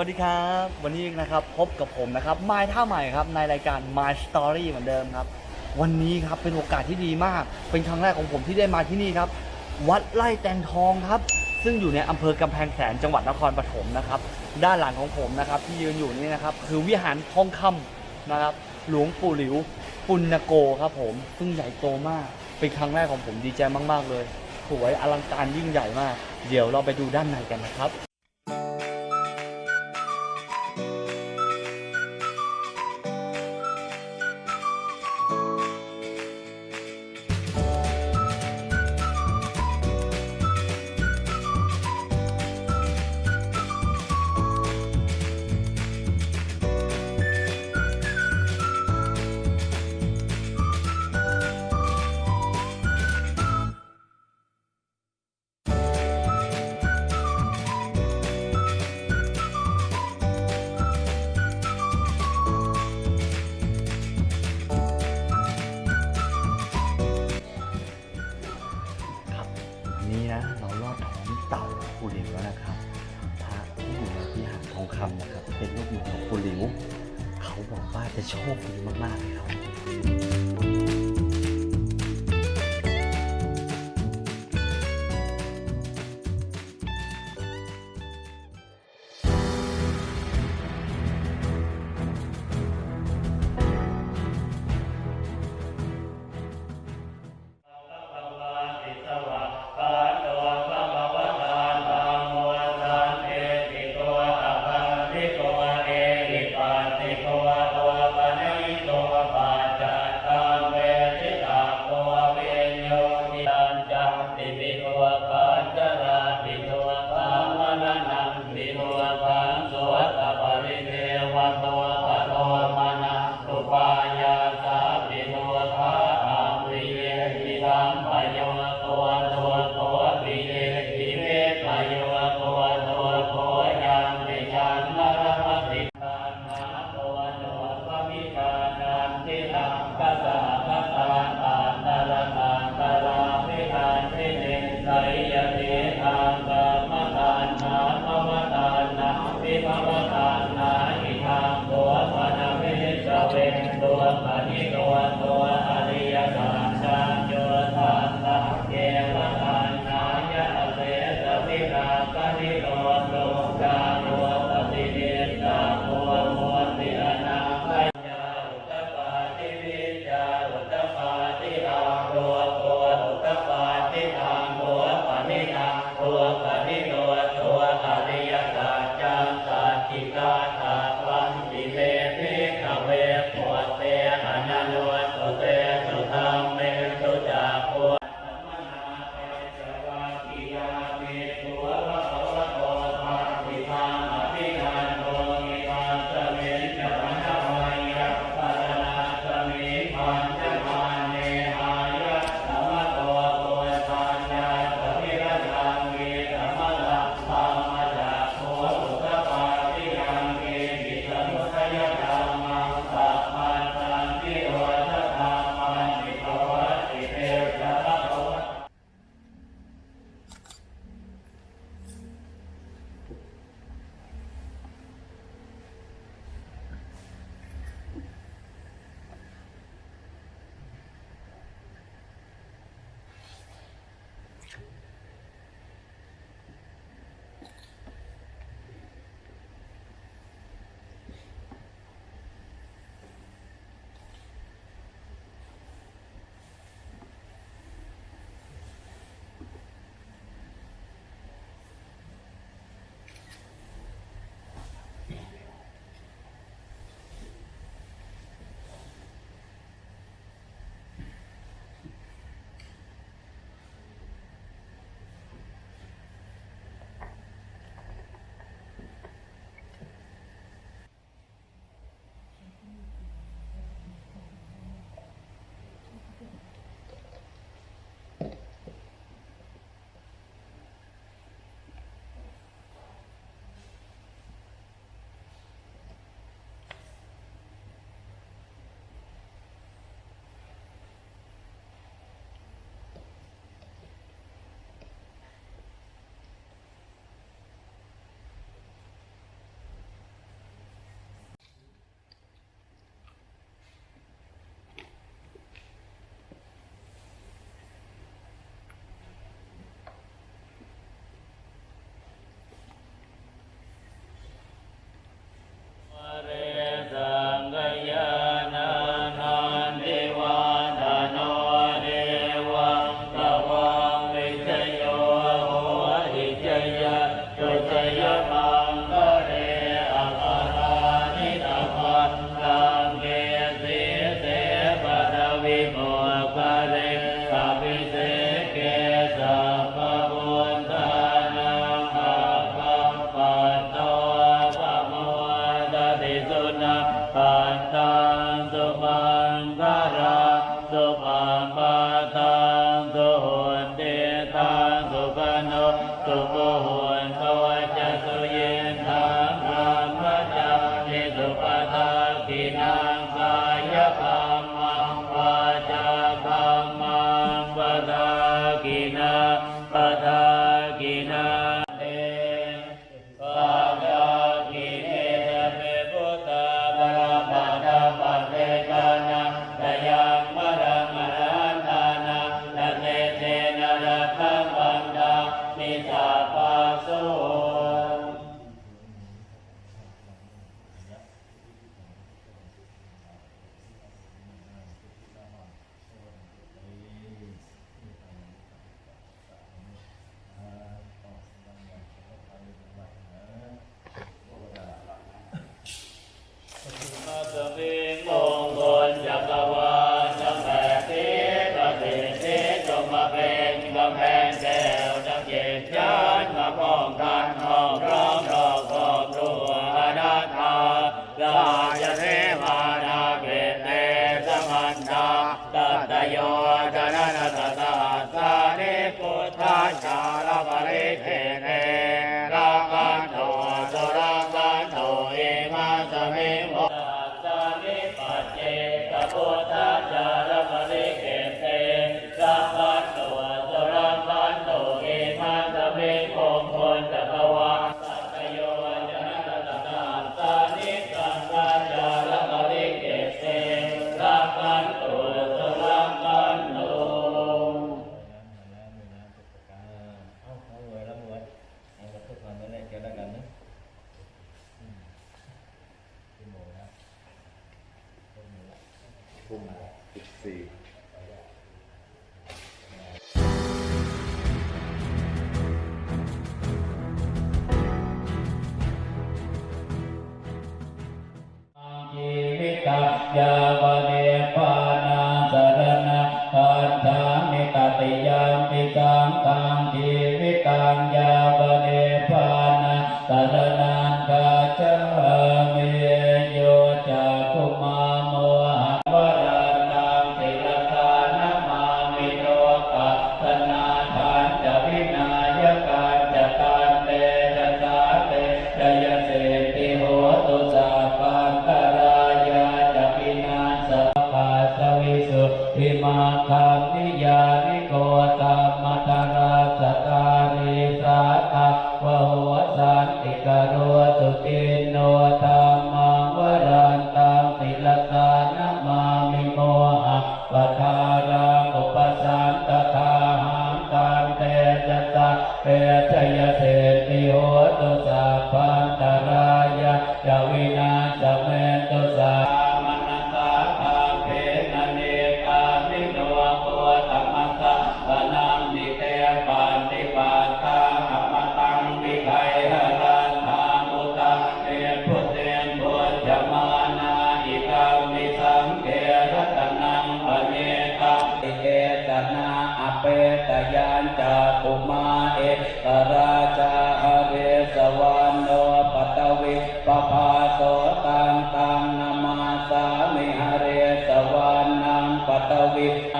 สวัสดีครับ วันนี้นะครับพบกับผมนะครับไมท่าใหม่ครับในรายการ My Story เหมือนเดิมครับ วันนี้ครับเป็นโอกาสที่ดีมาก เป็นครั้งแรกของผมที่ได้มาที่นี่ครับ วัดไร่แตงทองครับ ซึ่งอยู่ในอำเภอกำแพงแสนจังหวัดนครปฐมนะครับ ด้านหลังของผมนะครับที่ยืนอยู่นี่นะครับ คือวิหารทองคำนะครับ หลวงปู่หลิว ปุณโกครับผม ซึ่งใหญ่โตมาก เป็นครั้งแรกของผมดีใจมาก ๆ เลยสวยอลังการยิ่งใหญ่มาก เดี๋ยวเราไปดูด้านในกันนะครับ ว่าจะโชคดีมากๆเลยครับ ต Amen. ชีวิตยาวเนปา สุทธิมาคัมนิยานิโกตามตรา ปั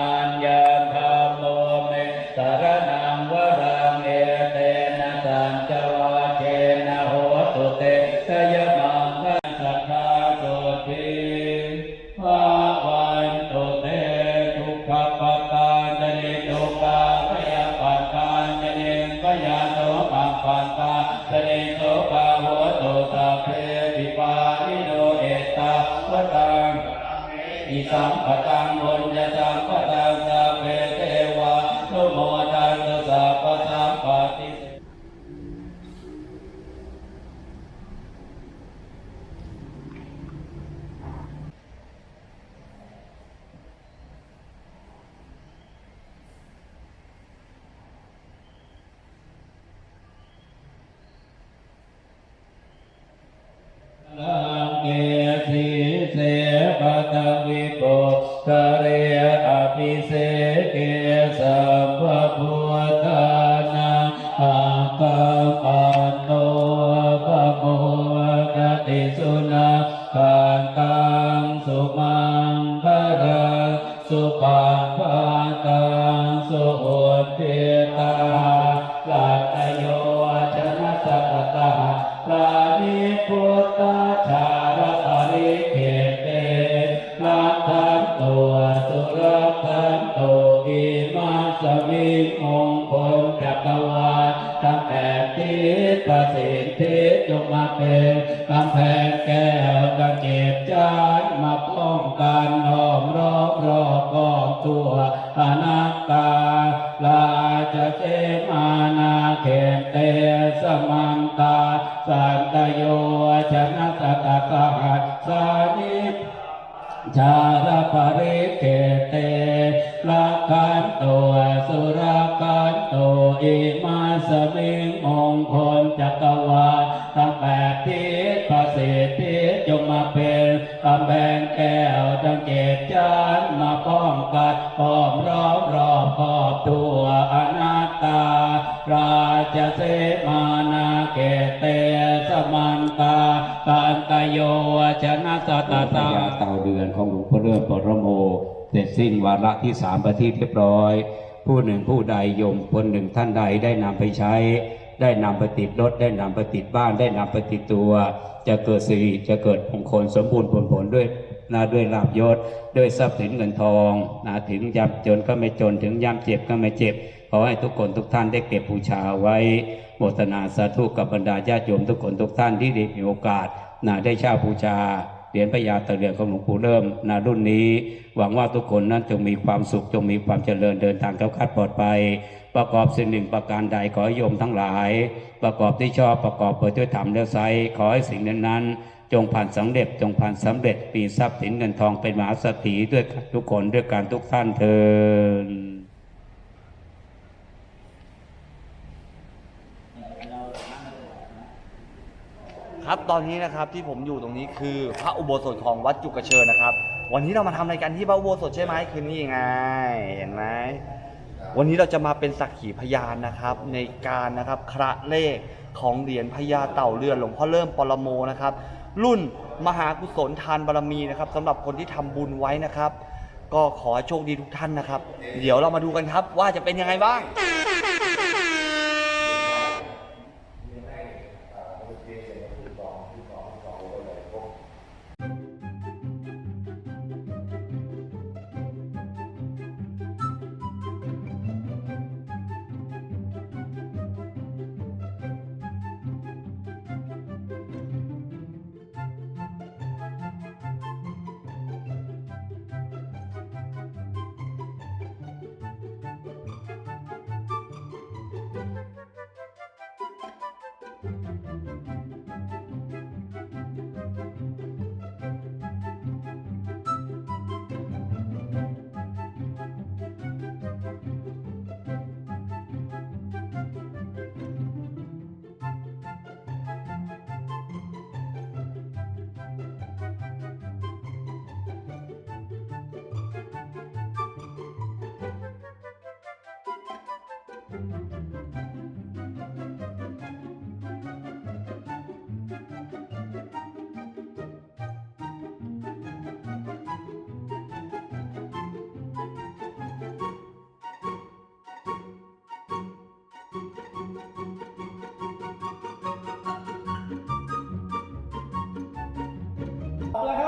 คังอันโนปะโมกติสุ จงมาเป็นกำแพงแก้วกระเก็บจานมาป้องกันห้อมรอบรอบกองตัวอนัตตาลาจะเจมานาเขมเตสมันตาสันตโยชนะสตตาหัสสานิชาลปริเกเตละกันตัวสุรกันโตอิมาสมิงมงคลจักรวาล แปดทิศประสิทธิจงมาเป็นกำแพงแก้วดังเกตจานมาป้องกันป้อมรอบรอบขอบตัวอนัตตา ราชเสมานาเกเตสมันตาการตโยชนะสตพตาญาเต่าเดือนของหลวงพ่อเลื่อนปรโมเสร็จสิ้นวาระที่สามประทีเรียบร้อย ผู้หนึ่งผู้ใดโยมคนหนึ่งท่านใดได้นำไปใช้ ได้นำไปติดรถ ได้นำไปติดบ้าน ได้นำไปติดตัว จะเกิดสิริจะเกิดมงคลสมบูรณ์ผลผลด้วยนะด้วยลาบยศด้วยทรัพย์สินเงินทองนะถึงยามจนก็ไม่จนถึงยามเจ็บก็ไม่เจ็บขอให้ทุกคนทุกท่านได้เก็บบูชาไว้โมทนาสาธุกับบรรดาญาติโยมทุกคนทุกท่านที่ได้มีโอกาสนะได้เช่าบูชาเหรียญพญาตะเรือนของหลวงปู่เริ่มนารุ่นนี้ หวังว่าทุกคนนั้นจงมีความสุขจงมีความเจริญเดินทางแคล้วคลาดปลอดภัย ประกอบสิ่งหนึ่งประการใดขอให้โยมทั้งหลาย ประกอบที่ชอบประกอบเปิดด้วยธรรมแล้วไซขอให้สิ่งนั้นนั้นจงผ่านสำเร็จจงผ่านสำเร็จมีทรัพย์สินเงินทองเป็นมหาเศรษฐีด้วยทุกคนด้วยการทุกท่านเทินครับตอนนี้นะครับที่ผมอยู่ตรงนี้คือพระอุโบสถของวัดจุกกระเชิญนะครับ วันนี้เรามาทำอะไรกันที่พระอุโบสถใช่ไหมคือนี่ไงเห็นไหม วันนี้เราจะมาเป็นสักขีพยานนะครับ ในการนะครับคระเลขของเหรียญพญาเต่าเรือนหลวงพ่อเริ่มปรโมนะครับ รุ่นมหากุศลทานบารมีนะครับสำหรับคนที่ทำบุญไว้นะครับ ก็ขอโชคดีทุกท่านนะครับ เดี๋ยวเรามาดูกันครับว่าจะเป็นยังไงบ้าง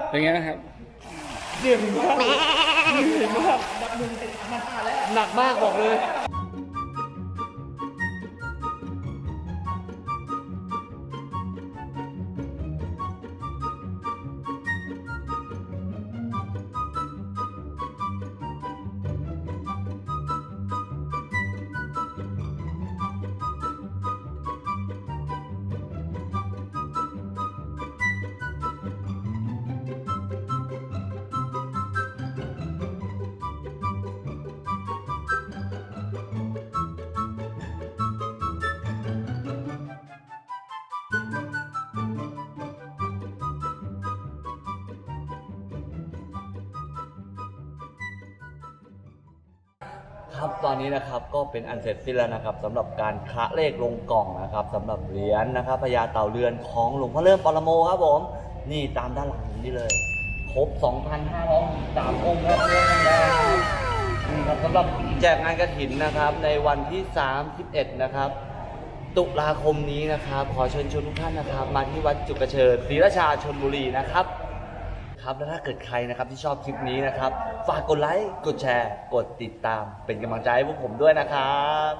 เป็นไงนะครับหนักมากบอกเลย ครับตอนนี้นะครับก็เป็นอันเสร็จสิ้นแล้วนะครับสำหรับการคะเลขลงกล่องนะครับสำหรับเหรียญนะครับพญาเต่าเรือนของหลวงพ่อเริ่มปรโมครับผม นี่ตามด้านหลังผมนี่เลยครบ2,503องค์ครับเรื่องแดงนี่ครับสำหรับแจกงานกระถินนะครับในวันที่ 31 นะครับ ตุลาคมนี้นะครับ ขอเชิญชวนทุกท่านนะครับ มาที่วัดจุกเชิญศรีราชาชนบุรีนะครับ ครับและถ้าเกิดใครนะครับที่ชอบคลิปนี้นะครับ ฝากกดไลค์กดแชร์ กดติดตามเป็นกำลังใจให้พวกผมด้วยนะครับ